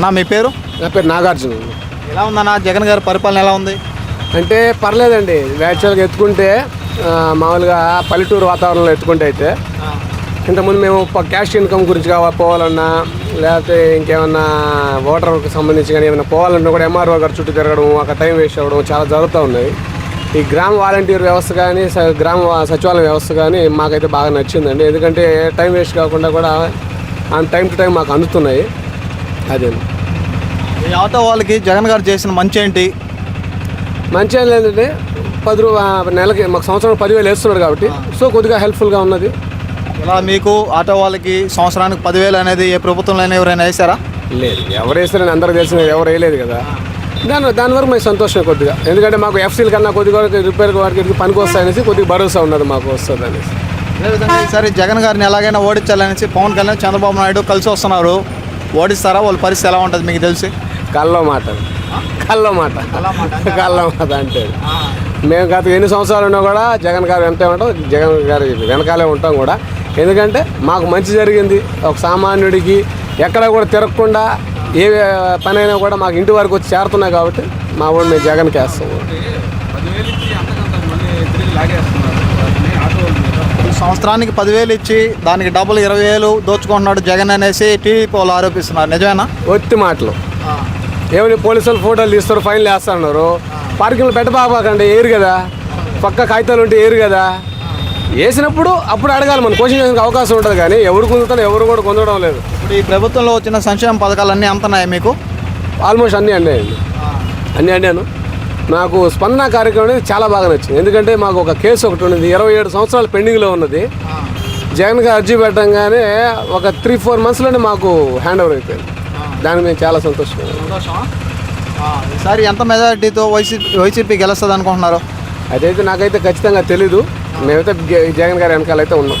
అన్న మీ పేరు? నా పేరు నాగార్జున. ఎలా ఉందన్న జగన్ గారి పరిపాలన ఎలా ఉంది? అంటే పర్లేదండి యాక్చువల్గా ఎత్తుకుంటే మామూలుగా పల్లెటూరు వాతావరణంలో ఎత్తుకుంటే అయితే. ఇంతకుముందు మేము క్యాష్ ఇన్కమ్ గురించి కావాలి పోవాలన్నా లేకపోతే ఇంకేమన్నా ఓటర్కి సంబంధించి కానీ ఏమైనా పోవాలన్నా కూడా ఎంఆర్ఓ గారు చుట్టూ తిరగడం అక్కడ టైం వేస్ట్ అవ్వడం చాలా జరుగుతూ ఉన్నాయి. ఈ గ్రామ వాలంటీర్ వ్యవస్థ కానీ గ్రామ సచివాలయ వ్యవస్థ కానీ మాకైతే బాగా నచ్చిందండి. ఎందుకంటే టైం వేస్ట్ కాకుండా కూడా ఆన్ టైం టు టైం మాకు అందుతున్నాయి. అదే. ఈ ఆటో వాళ్ళకి జగన్ గారు చేసిన మంచి ఏంటి? మంచి ఏం లేదంటే పది రూ ఆ, నెలకి మాకు సంవత్సరం పదివేలు వేస్తున్నారు కాబట్టి సో కొద్దిగా హెల్ప్ఫుల్గా ఉన్నది. ఇలా మీకు ఆటో వాళ్ళకి సంవత్సరానికి పదివేలు అనేది ఏ ప్రభుత్వంలో ఎవరైనా వేసారా లేదు ఎవరు వేస్తారని అందరికి తెలిసిన ఎవరు వేయలేదు కదా. దాని దాని వరకు మేము సంతోషం కొద్దిగా. ఎందుకంటే మాకు ఎఫ్సీల కన్నా కొద్దిగా రిపేర్ వాటికి పనికి వస్తాయనేసి కొద్దిగా భరోసా ఉన్నది మాకు వస్తుంది అనేసి. అదేవిధంగా ఈసారి జగన్ గారిని ఎలాగైనా ఓడించాలనేసి పవన్ కళ్యాణ్ చంద్రబాబు నాయుడు కలిసి వస్తున్నారు. ఓడిస్తారా? వాళ్ళ పరిస్థితి ఎలా ఉంటుంది మీకు తెలిసి? కల్లో మాట. కల్లో మాట. కల్లో మాట అంటే? మేము గత ఎన్ని సంవత్సరాలు ఉన్నా కూడా జగన్ గారు వెంటే ఉంటాం జగన్ గారి వెనకాలే ఉంటాం కూడా. ఎందుకంటే మాకు మంచి జరిగింది. ఒక సామాన్యుడికి ఎక్కడ కూడా తిరగకుండా ఏ పని అయినా కూడా మాకు ఇంటి వరకు వచ్చి చేరుతున్నాయి కాబట్టి మా ఊరు మేము జగన్కి వేస్తాము సంవత్సరానికి పదివేలు ఇచ్చి దానికి డబ్బులు ఇరవై వేలు దోచుకుంటున్నాడు జగన్ అనేసి టీడీపీ వాళ్ళు ఆరోపిస్తున్నారు. నిజమేనా? ఒత్తి మాటలు. ఏమని పోలీసులు ఫోటోలు తీస్తారు ఫైన్లు వేస్తున్నారు. పార్కింగ్లో పెట్టబాకండి ఏరు కదా? పక్క కాగితాలు ఉంటే ఏరు కదా? వేసినప్పుడు అప్పుడు అడగాలి మనం క్వశ్చన్ చేయడానికి అవకాశం ఉంటుంది కానీ ఎవరు పొందుతారో ఎవరు కూడా పొందడం లేదు. ఇప్పుడు ఈ ప్రభుత్వంలో వచ్చిన సంక్షేమ పథకాలు అన్నీ మీకు? ఆల్మోస్ట్ అన్నీ అన్నాయండి అన్నీ అన్నాను. నాకు స్పందన కార్యక్రమం అనేది చాలా బాగా నచ్చింది. ఎందుకంటే మాకు ఒక కేసు ఒకటి ఉన్నది. ఇరవై ఏడు సంవత్సరాలు పెండింగ్లో ఉన్నది. జగన్ గారు అర్జీ పెట్టంగానే ఒక త్రీ ఫోర్ మంత్స్లోనే మాకు హ్యాండ్ ఓవర్ అయిపోయింది. దానికి మేము చాలా సంతోషంగా సంతోషమా? ఈసారి ఎంత మెజారిటీతో వైసీపీ వైసీపీ గెలుస్తుంది అనుకుంటున్నారు అదైతే నాకైతే ఖచ్చితంగా తెలీదు. మేమైతే జగన్ గారి వెనకాల అయితే ఉన్నాం.